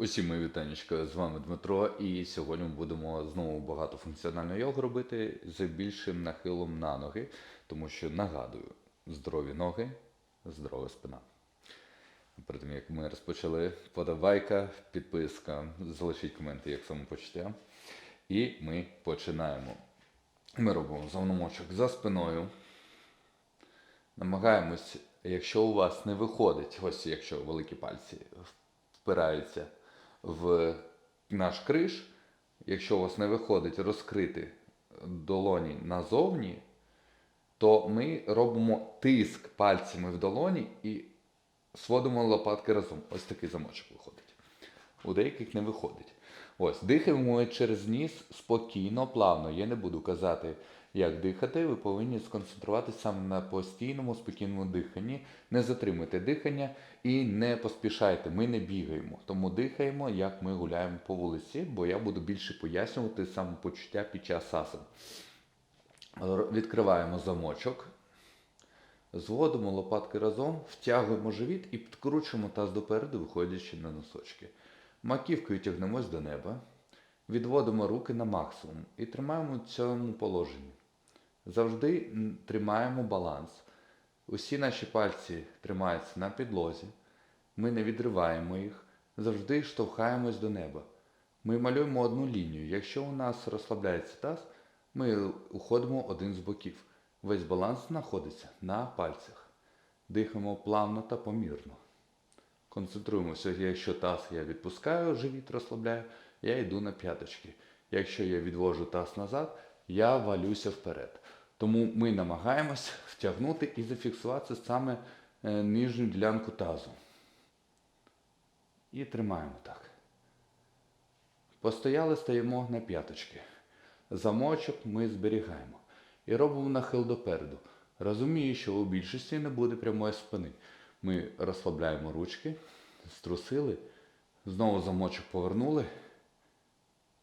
Усім мої вітанечка, з вами Дмитро, і сьогодні ми будемо знову багатофункціональну йогу робити з більшим нахилом на ноги, тому що нагадую, здорові ноги, здорова спина. Перед тим як ми розпочали, подавайка, підписка, залишіть коменти як самопочуття. І ми починаємо. Ми робимо завномочок за спиною. Намагаємось, якщо у вас не виходить, ось якщо великі пальці впираються в наш криш, якщо у вас не виходить розкрити долоні назовні, то ми робимо тиск пальцями в долоні і сводимо лопатки разом. Ось такий замочок виходить. У деяких не виходить. Ось, дихаємо через ніс спокійно, плавно. Я не буду казати, як дихати. Ви повинні сконцентруватися саме на постійному, спокійному диханні. Не затримуйте дихання і не поспішайте. Ми не бігаємо. Тому дихаємо, як ми гуляємо по вулиці, бо я буду більше пояснювати самопочуття під час асан. Відкриваємо замочок. Зводимо лопатки разом, втягуємо живіт і підкручуємо таз допереду, виходячи на носочки. Маківкою тягнемось до неба, відводимо руки на максимум і тримаємо в цьому положенні. Завжди тримаємо баланс. Усі наші пальці тримаються на підлозі. Ми не відриваємо їх, завжди штовхаємось до неба. Ми малюємо одну лінію. Якщо у нас розслабляється таз, ми уходимо один з боків. Весь баланс знаходиться на пальцях. Дихаємо плавно та помірно. Концентруємося, якщо таз я відпускаю, живіт розслабляю, я йду на п'яточки. Якщо я відвожу таз назад, я валюся вперед. Тому ми намагаємось втягнути і зафіксувати саме е, нижню ділянку тазу. І тримаємо так. Постояли, стаємо на п'яточки. Замочок ми зберігаємо. І робимо нахил допереду. Розумію, що у більшості не буде прямої спини. Ми розслабляємо ручки, струсили, знову замочок повернули,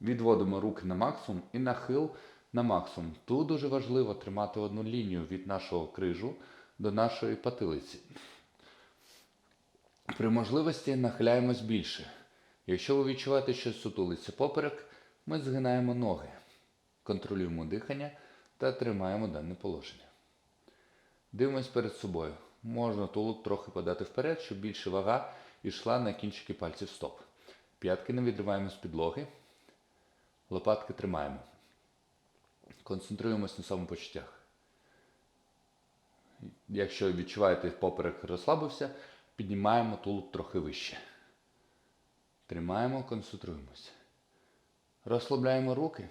відводимо руки на максимум і нахил на максимум. Тут дуже важливо тримати одну лінію від нашого крижу до нашої потилиці. При можливості нахиляємось більше. Якщо ви відчуваєте, що сутулиться поперек, ми згинаємо ноги, контролюємо дихання та тримаємо дане положення. Дивимось перед собою. Можна тулуб трохи подати вперед, щоб більше вага йшла на кінчики пальців стоп. П'ятки не відриваємо з підлоги. Лопатки тримаємо. Концентруємось на самопочуттях. Якщо відчуваєте, поперек розслабився, піднімаємо тулуб трохи вище. Тримаємо, концентруємося. Розслабляємо руки.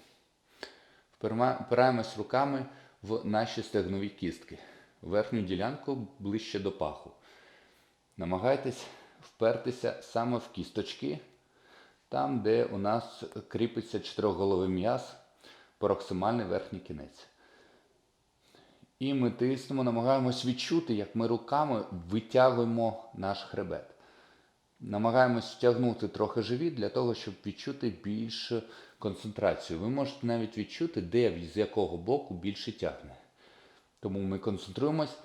Впираємось руками в наші стегнові кістки. Верхню ділянку ближче до паху. Намагайтесь впертися саме в кісточки, там, де у нас кріпиться чотирьохголовий м'яз, проксимальний верхній кінець. І ми тиснемо, намагаємось відчути, як ми руками витягуємо наш хребет. Намагаємось втягнути трохи живіт для того, щоб відчути більшу концентрацію. Ви можете навіть відчути, де з якого боку більше тягне. Тому ми концентруємось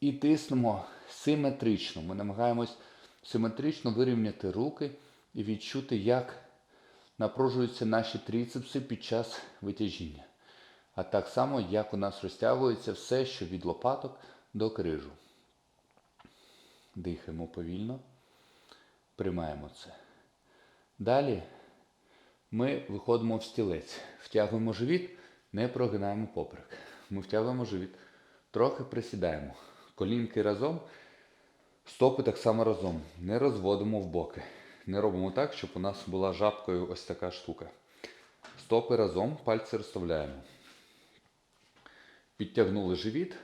і тиснемо симетрично. Ми намагаємось симетрично вирівняти руки і відчути, як напружуються наші трицепси під час витяжіння. А так само, як у нас розтягується все, що від лопаток до крижу. Дихаємо повільно, приймаємо це. Далі ми виходимо в стілець, втягуємо живіт, не прогинаємо поперек. Ми втягуємо живіт, трохи присідаємо. Колінки разом, стопи так само разом. Не розводимо в боки. Не робимо так, щоб у нас була жабкою ось така штука. Стопи разом, пальці розставляємо. Підтягнули живіт,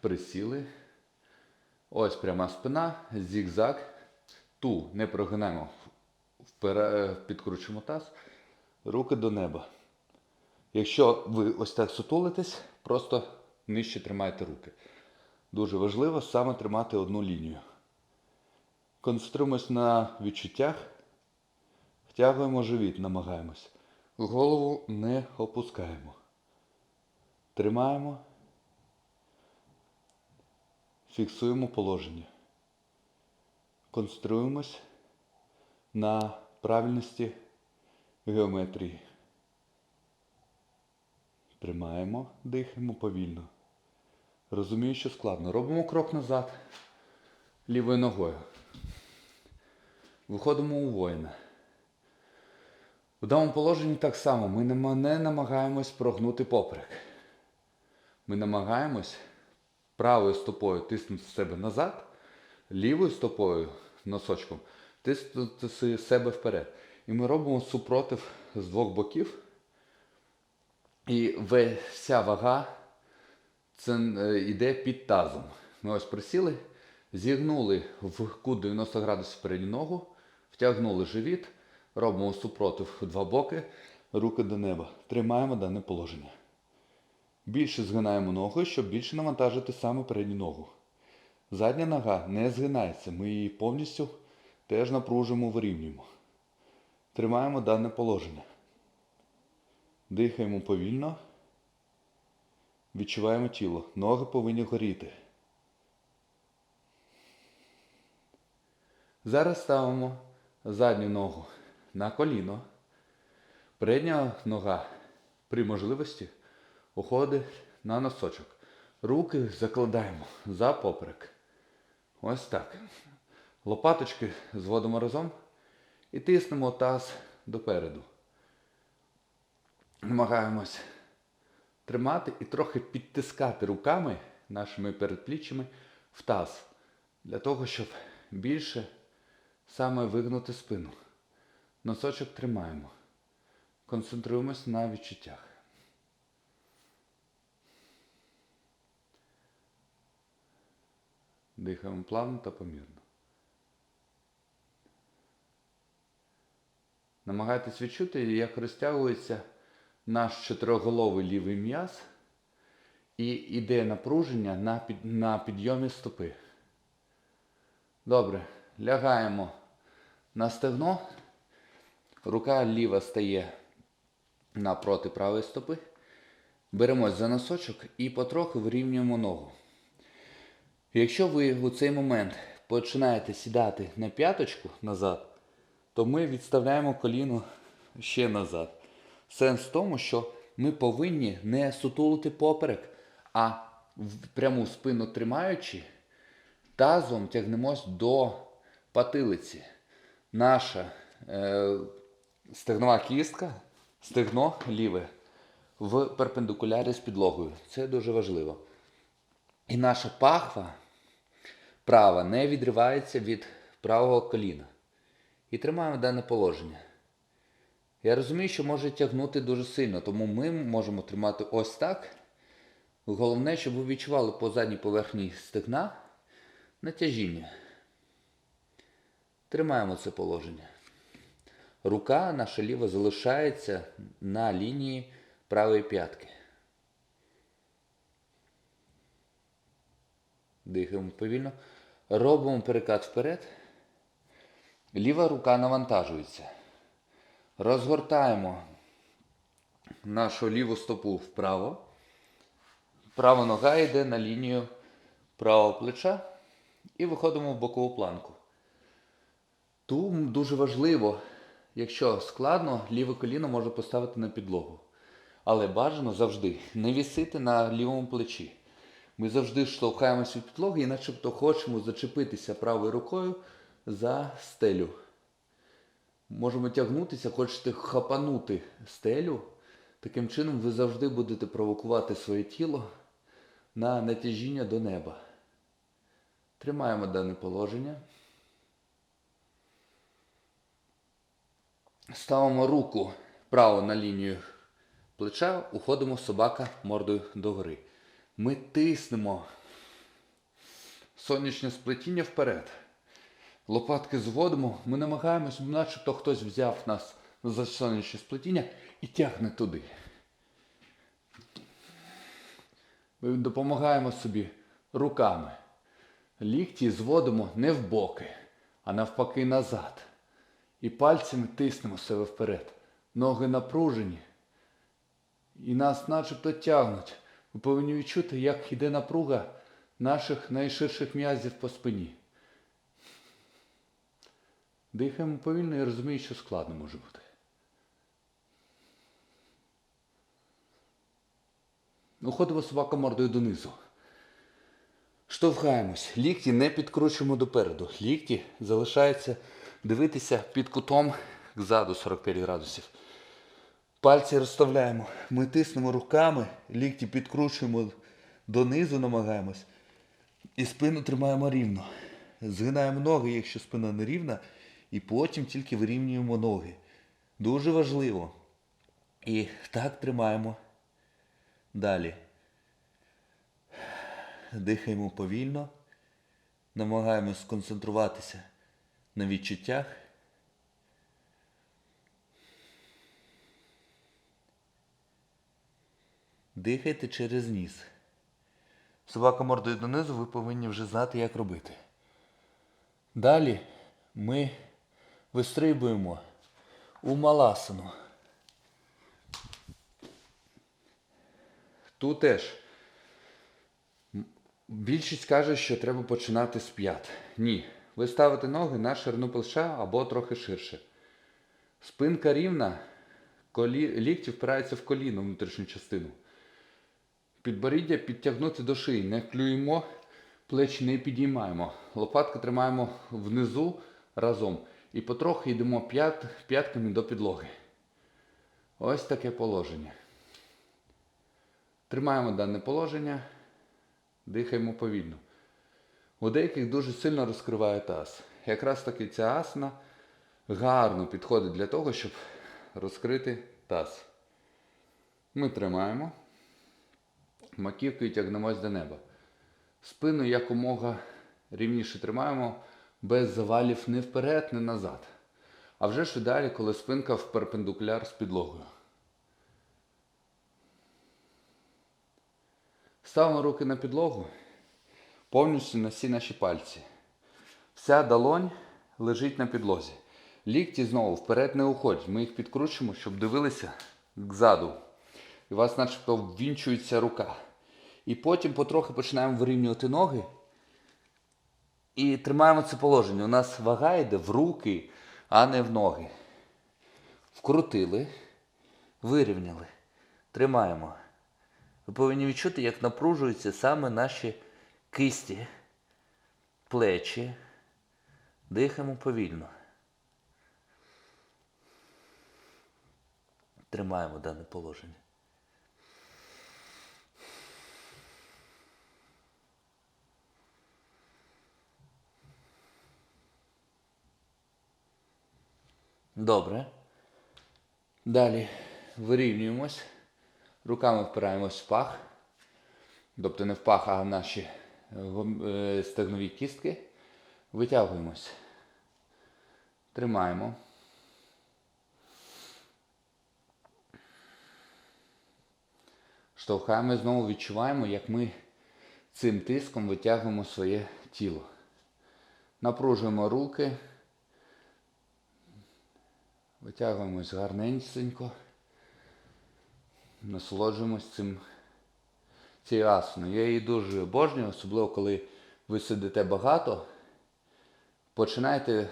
присіли. Ось пряма спина, зігзаг. Ту не прогинаємо. Підкручуємо таз, руки до неба. Якщо ви ось так сутулитесь, просто нижче тримайте руки. Дуже важливо саме тримати одну лінію. Концентруємось на відчуттях, втягуємо живіт, намагаємось. Голову не опускаємо. Тримаємо. Фіксуємо положення. Концентруємось на правильності геометрії. Тримаємо, дихаємо повільно. Розумію, що складно. Робимо крок назад лівою ногою. Виходимо у воїна. У даному положенні так само ми не намагаємось прогнути поперек. Ми намагаємось правою стопою тиснути себе назад, лівою стопою носочком тиснути себе вперед. І ми робимо супротив з двох боків. І вся вага це е, йде під тазом. Ми ось присіли, зігнули в кут 90 градусів передню ногу, втягнули живіт, робимо супротив два боки, руки до неба. Тримаємо дане положення. Більше згинаємо ноги, щоб більше навантажити саме передню ногу. Задня нога не згинається, ми її повністю теж напружимо, вирівнюємо. Тримаємо дане положення. Дихаємо повільно. Відчуваємо тіло. Ноги повинні горіти. Зараз ставимо задню ногу на коліно. Передня нога при можливості уходить на носочок. Руки закладаємо за поперек. Ось так. Лопаточки зводимо разом і тиснемо таз допереду. Намагаємось тримати і трохи підтискати руками нашими передпліччями в таз. Для того, щоб більше саме вигнути спину. Носочок тримаємо. Концентруємось на відчуттях. Дихаємо плавно та помірно. Намагайтесь відчути, як розтягується наш чотириголовий лівий м'яз і йде напруження на, під, на підйомі стопи. Добре, лягаємо на стегно. Рука ліва стає напроти правої стопи. Беремось за носочок і потроху вирівнюємо ногу. Якщо ви у цей момент починаєте сідати на п'яточку назад, то ми відставляємо коліно ще назад. Сенс в тому, що ми повинні не сутулити поперек, а пряму спину тримаючи, тазом тягнемось до патилиці. Наша е, стегнова кістка, стегно ліве в перпендикулярі з підлогою. Це дуже важливо. І наша пахва права не відривається від правого коліна. І тримаємо дане положення. Я розумію, що може тягнути дуже сильно, тому ми можемо тримати ось так. Головне, щоб ви відчували по задній поверхні стегна натяжіння. Тримаємо це положення. Рука наша ліва залишається на лінії правої п'ятки. Дихаємо повільно. Робимо перекат вперед. Ліва рука навантажується. Розгортаємо нашу ліву стопу вправо. Права нога йде на лінію правого плеча і виходимо в бокову планку. Тут дуже важливо, якщо складно, ліве коліно можна поставити на підлогу. Але бажано завжди не вісити на лівому плечі. Ми завжди штовхаємося від підлоги і начебто хочемо зачепитися правою рукою за стелю. Можемо тягнутися, хочете хапанути стелю. Таким чином ви завжди будете провокувати своє тіло на натяжіння до неба. Тримаємо дане положення. Ставимо руку право на лінію плеча, уходимо собака мордою догори. Ми тиснемо сонячне сплетіння вперед. Лопатки зводимо, ми намагаємось, начебто хтось взяв нас за сонячне сплетіння і тягне туди. Ми допомагаємо собі руками. Лікті зводимо не в боки, а навпаки назад. І пальцями тиснемо себе вперед. Ноги напружені. І нас начебто тягнуть. Ми повинні відчути, як йде напруга наших найширших м'язів по спині. Дихаємо повільно і розумію, що складно може бути. Уходимо собака мордою донизу. Штовхаємось. Лікті не підкручуємо допереду. Лікті залишаються дивитися під кутом ззаду 45 градусів. Пальці розставляємо. Ми тиснемо руками, лікті підкручуємо донизу, намагаємось. І спину тримаємо рівно. Згинаємо ноги, якщо спина не рівна, і потім тільки вирівнюємо ноги. Дуже важливо. І так тримаємо. Далі. Дихаємо повільно. Намагаємось сконцентруватися на відчуттях. Дихайте через ніс. Собака мордою донизу, ви повинні вже знати, як робити. Далі ми вистрибуємо у маласану. Тут теж більшість каже, що треба починати з п'ят. Ні. Ви ставите ноги на ширину плеча або трохи ширше. Спинка рівна, колі... лікті впираються в коліно внутрішню частину. Підборіддя підтягнути до шиї. Не клюємо, плечі не підіймаємо. Лопатки тримаємо внизу разом. І потрохи йдемо п'ят, п'ятками до підлоги. Ось таке положення. Тримаємо дане положення, дихаємо повільно. У деяких дуже сильно розкриває таз. Якраз таки ця асана гарно підходить для того, щоб розкрити таз. Ми тримаємо. Маківкою тягнемось до неба. Спину якомога рівніше тримаємо, без завалів не вперед, не назад. А вже ж і далі, коли спинка в перпендикуляр з підлогою. Ставимо руки на підлогу, повністю на всі наші пальці. Вся долонь лежить на підлозі. Лікті знову вперед не уходять. Ми їх підкручуємо, щоб дивилися ззаду. І у вас начебто ввінчується рука. І потім потрохи починаємо вирівнювати ноги. І тримаємо це положення. У нас вага йде в руки, а не в ноги. Вкрутили, вирівняли. Тримаємо. Ви повинні відчути, як напружуються саме наші кисті, плечі. Дихаємо повільно. Тримаємо дане положення. Добре. Далі вирівнюємось. Руками впираємось в пах. Тобто не в пах, а в наші стегнові кістки. Витягуємось. Тримаємо. Штовхаємо знову відчуваємо, як ми цим тиском витягуємо своє тіло. Напружуємо руки. Витягуємось гарненько. Насолоджуємось цим цією асаною. Я її дуже обожнюю, особливо коли ви сидите багато. Починайте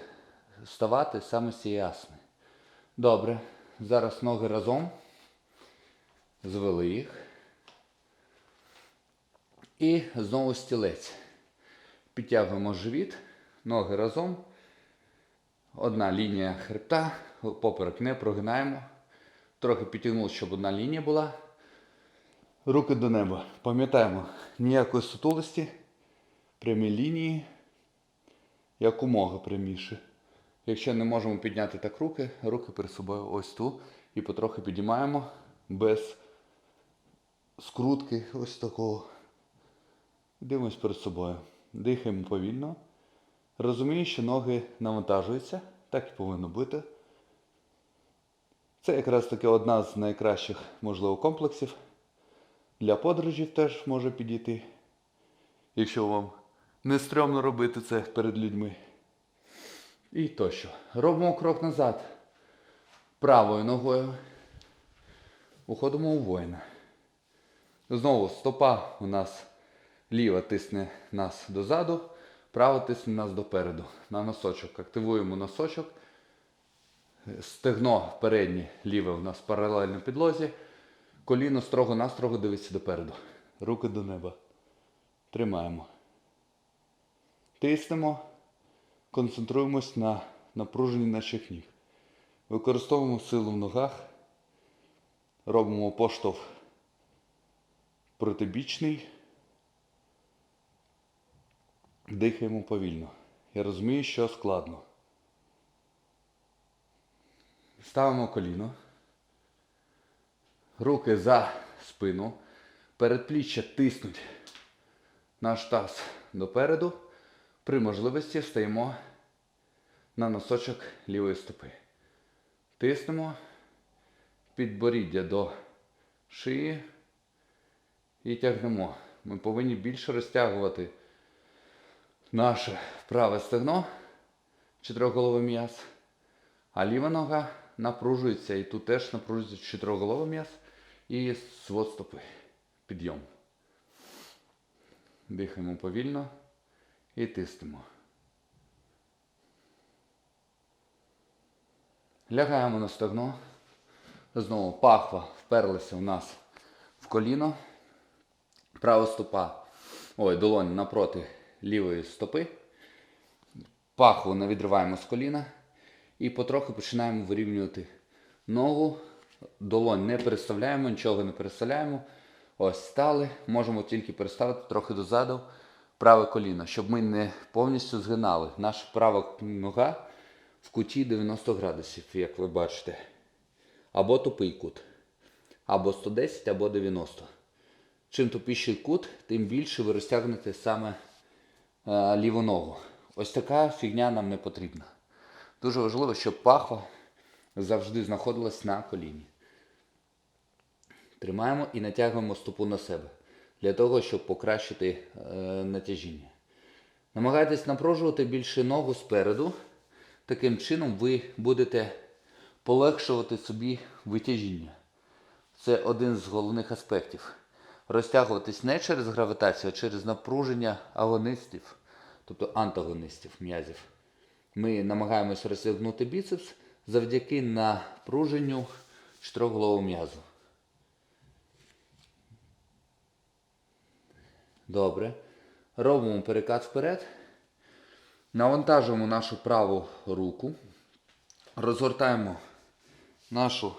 вставати саме з цієї асани. Добре. Зараз ноги разом. Звели їх. І знову стілець. Підтягуємо живіт, ноги разом. Одна лінія хребта, поперек не прогинаємо. Трохи підтягнули, щоб одна лінія була. Руки до неба. Пам'ятаємо, ніякої сутулості, прямі лінії, якомога пряміше. Якщо не можемо підняти так руки, руки перед собою ось тут. І потрохи підіймаємо без скрутки ось такого. Дивимось перед собою. Дихаємо повільно. Розумію, що ноги навантажуються, так і повинно бути. Це якраз таки одна з найкращих, можливо, комплексів. Для подорожів теж може підійти, якщо вам не стрьомно робити це перед людьми. І тощо. Робимо крок назад. Правою ногою. Уходимо у воїна. Знову стопа у нас ліва тисне нас дозаду. Право тисне нас допереду. На носочок. Активуємо носочок. Стегно переднє, ліве у нас паралельно підлозі. Коліно строго-настрого дивиться допереду. Руки до неба. Тримаємо. Тиснемо. Концентруємось на напруженні наших ніг. Використовуємо силу в ногах. Робимо поштовх протибічний. Дихаємо повільно. Я розумію, що складно. Ставимо коліно. Руки за спину. Передпліччя тиснуть наш таз допереду. При можливості встаємо на носочок лівої стопи. Тиснемо підборіддя до шиї і тягнемо. Ми повинні більше розтягувати наше праве стегно, чотириголовий м'яз, а ліва нога напружується і тут теж напружується чотириголовий м'яз і свод стопи. Підйом. Дихаємо повільно і тиснемо. Лягаємо на стегно. Знову пахва вперлася в нас в коліно. Права стопа, ой, долонь напроти лівої стопи. Пахву не відриваємо з коліна. І потроху починаємо вирівнювати ногу. Долонь не переставляємо, нічого не переставляємо. Ось стали. Можемо тільки переставити трохи дозаду праве коліно, щоб ми не повністю згинали. Наша права нога в куті 90 градусів, як ви бачите. Або тупий кут. Або 110, або 90. Чим тупіший кут, тим більше ви розтягнете саме е, ліву ногу. Ось така фігня нам не потрібна. Дуже важливо, щоб пахва завжди знаходилась на коліні. Тримаємо і натягуємо стопу на себе для того, щоб покращити е, натяжіння. Намагайтесь напружувати більше ногу спереду. Таким чином ви будете полегшувати собі витяжіння. Це один з головних аспектів. Розтягуватись не через гравітацію, а через напруження агонистів, тобто антагонистів м'язів. Ми намагаємося розтягнути біцепс завдяки напруженню чотириголового м'язу. Добре. Робимо перекат вперед. Навантажуємо нашу праву руку. Розгортаємо нашу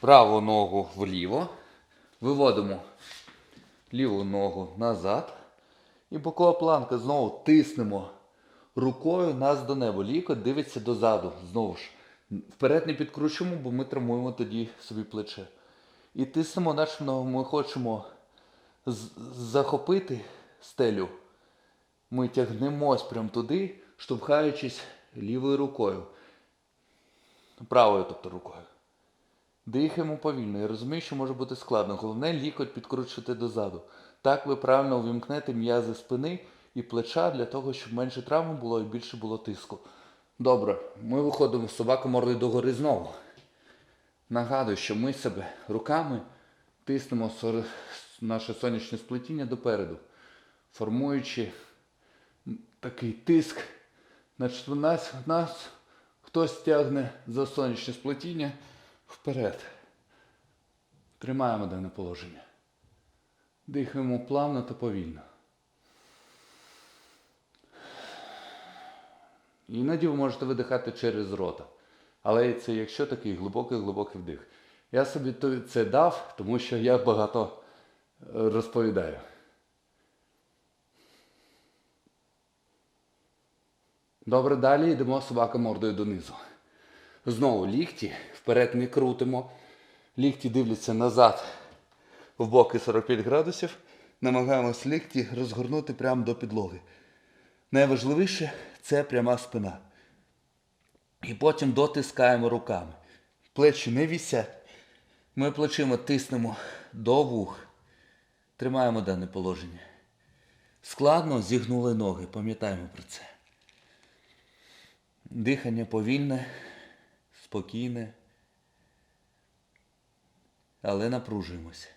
праву ногу вліво. Виводимо ліву ногу назад. І бокова планка знову тиснемо рукою нас до неба. Лікоть дивиться дозаду. Знову ж. Вперед не підкручуємо, бо ми травмуємо тоді собі плече. І тиснемо, наче ми хочемо захопити стелю. Ми тягнемось прямо туди, штовхаючись лівою рукою. Правою, тобто рукою. Дихаємо повільно. Я розумію, що може бути складно. Головне лікоть підкручувати дозаду. Так ви правильно увімкнете м'язи спини і плеча для того, щоб менше травм було і більше було тиску. Добре, ми виходимо з собаки мордою догори знову. Нагадую, що ми себе руками тиснемо наше сонячне сплетіння допереду, формуючи такий тиск. Значить, нас, нас хтось тягне за сонячне сплетіння вперед. Тримаємо дане положення. Дихаємо плавно та повільно. Іноді ви можете видихати через рота. Але це якщо такий глибокий-глибокий вдих. Я собі це дав, тому що я багато розповідаю. Добре, далі йдемо собака мордою донизу. Знову лікті вперед не крутимо. Лікті дивляться назад в боки 45 градусів. Намагаємось лікті розгорнути прямо до підлоги. Найважливіше це пряма спина. І потім дотискаємо руками. Плечі не вісять. Ми плечима тиснемо до вух. Тримаємо дане положення. Складно зігнули ноги, пам'ятаємо про це. Дихання повільне, спокійне. Але напружуємося.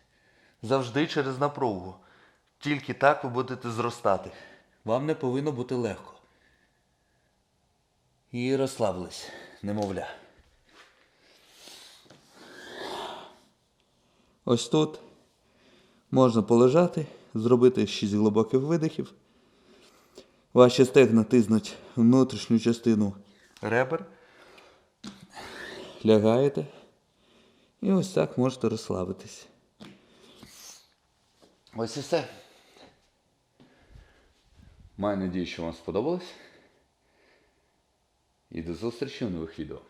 Завжди через напругу. Тільки так ви будете зростати. Вам не повинно бути легко. І розслабились, немовля. Ось тут можна полежати, зробити 6 глибоких видихів. Ваші стегна тиснуть внутрішню частину ребер. Лягаєте. І ось так можете розслабитись. Ось і все. Маю надію, що вам сподобалось. І до зустрічі в нових відео.